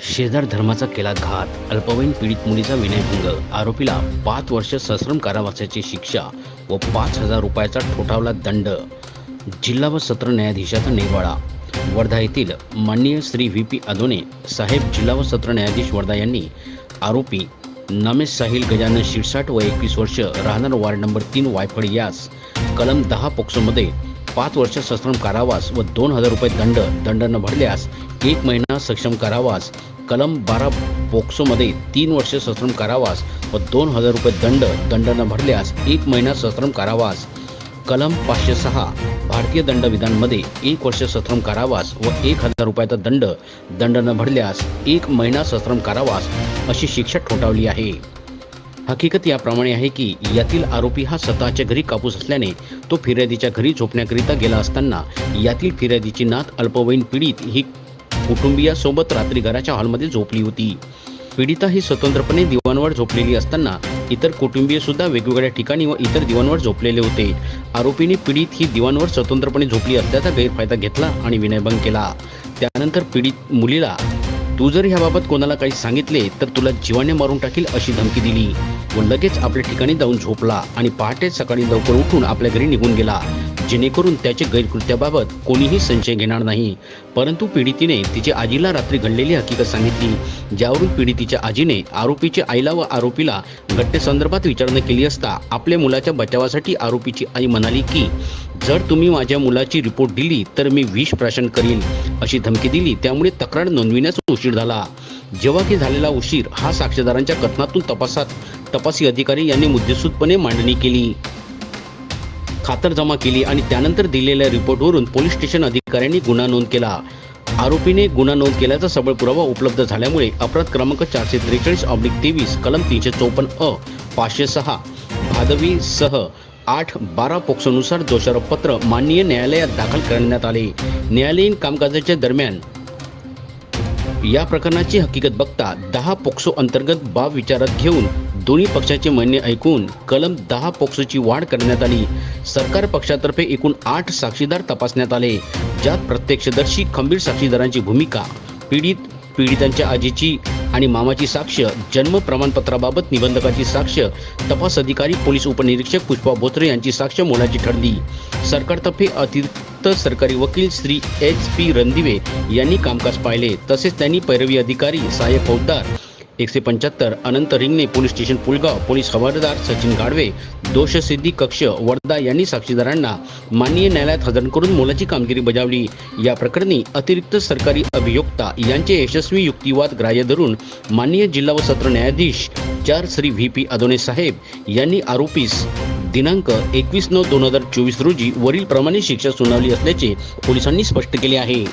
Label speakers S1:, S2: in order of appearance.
S1: शेजार धर्माचा केला घात अल्पवयीन पीडित मुलीचा विनयभंग आरोपीला पाच वर्ष सश्रम कारावासाची शिक्षा व पाच हजार रुपयाचा ठोठावला दंड. जिल्हा व सत्र न्यायाधीशाचा निर्वाळा. वर्धा येथील माननीय श्री व्ही पी अदोने साहेब जिल्हा व सत्र न्यायाधीश वर्धा यांनी आरोपी नमेश साहिल गजानन शिरसाट व एकवीस वर्ष राहणार वार्ड नंबर तीन वायफळ यास. कलम दहा पोक्सोमध्ये पाच वर्ष सश्रम कारावास व दोन हजार रुपये दंड दंड न भरल्यास एक महिना सक्षम कारावास. कलम बारा पोक्सोमध्ये तीन वर्ष सश्रम कारावास व दोन हजार रुपये दंड दंड न भरल्यास एक महिना सश्रम कारावास. कलम पाचशे सहा भारतीय दंडविधानमध्ये एक वर्ष सश्रम कारावास व एक हजार रुपयाचा दंड दंड न भरल्यास एक महिना सश्रम कारावास अशी शिक्षा ठोठावली आहे. हकीकत याप्रमाणे आहे की यातील आरोपी हा स्वतःच्या घरी कापूस असल्याने तो फिर्यादीच्या घरी झोपण्याकरिता गेला असताना यातील फिर्यादीची नात अल्पवयीन पीडित ही कुटुंबियासोबत रात्री घराच्या हॉलमध्ये झोपली होती. पीडिता ही स्वतंत्रपणे दिवाणवर झोपलेली असताना इतर कुटुंबीय सुद्धा वेगवेगळ्या ठिकाणी व इतर दिवाणवर झोपलेले होते. आरोपीने पीडित ही दिवाणवर स्वतंत्रपणे झोपली असल्याचा गैरफायदा घेतला आणि विनयभंग केला. त्यानंतर पीडित मुलीला तू जर ह्याबाबत कोणाला काही सांगितले तर तुला जीवाने मारून टाकील अशी धमकी दिली. व लगेच आपल्या ठिकाणी जाऊन झोपला आणि पहाटे सकाळी लवकर उठून आपल्या घरी निघून गेला. जेणेकरून त्याचे गैरकृत्याबाबत कोणीही संशय घेणार नाही. परंतु पीडितीने तिच्या आजीला रात्री घडलेली हकीकत सांगितली ज्यावरून पीडितीच्या आजीने आरोपीच्या आईला व आरोपीला घटनेसंदर्भात विचारणा केली असता आपल्या मुलाच्या बचावासाठी आरोपीची आई म्हणाली की जर तुम्ही माझ्या मुलाची रिपोर्ट दिली तर मी विष प्राशन करीन अशी धमकी दिली. त्यामुळे तक्रार नोंदविण्यास उशीर झाला. जेव्हा की झालेला उशीर हा साक्षीदारांच्या कथनातून तपासात तपासी अधिकारी यांनी मुद्देसूदपणे मांडणी केली. खातरजमा केली आणि त्यानंतर दिलेल्या रिपोर्टवरून पोलीस स्टेशन अधिकाऱ्यांनी गुन्हा नोंद केला. आरोपीने गुन्हा नोंद केल्याचा सबळ पुरावा उपलब्ध झाल्यामुळे अपराध क्रमांक चारशे त्रेचाळीस ऑब्लिक तेवीस कलम तीनशे चौपन्न अ पाचशे सहा भादवी सह आठ बारा पोक्सोनुसार दोषारोपपत्र माननीय न्यायालयात दाखल करण्यात आले. न्यायालयीन कामकाजाच्या दरम्यान या प्रकरणाची हकीकत बघता दहा पोक्सो अंतर्गत बाब विचारात घेऊन दोन्ही पक्षाचे म्हणणे ऐकून कलम दहा पोक्सोची वाढ करण्यात आली. सरकार पक्षातर्फे एकूण आठ साक्षीदार तपासण्यात आले ज्यात प्रत्यक्षदर्शी खंबीर साक्षीदारांची भूमिका पीडित पीडितांच्या आजीची आणि मामाची साक्ष जन्म प्रमाणपत्राबाबत निबंधकाची साक्ष तपास अधिकारी पोलीस उपनिरीक्षक पुष्पा बोत्रे यांची साक्ष मोलाची ठरली. सरकारतर्फे अतिरिक्त सरकारी वकील श्री एच पी रणदिवे यांनी कामकाज पाहिले. तसेच त्यांनी पैरवी अधिकारी सहाय्यक फौजदार एकशे पंच्याहत्तर Anant Ringane police station Pulgaon police हवालदार सचिन गाडवे दोषसिद्धी कक्ष वर्धा यांनी साक्षीदारांना माननीय न्यायालयात हजर करून मोलाची कामगिरी बजावली. या प्रकरणी अतिरिक्त सरकारी अभियोक्ता यांचे यशस्वी युक्तिवाद ग्राह्य धरून माननीय जिल्हा व सत्र न्यायाधीश चार श्री व्ही पी अदोने साहेब यांनी आरोपीस दिनांक एकवीस नऊ दोन हजार चोवीस रोजी वरील प्रमाणे शिक्षा सुनावली असल्याचे पोलिसांनी स्पष्ट केले आहे.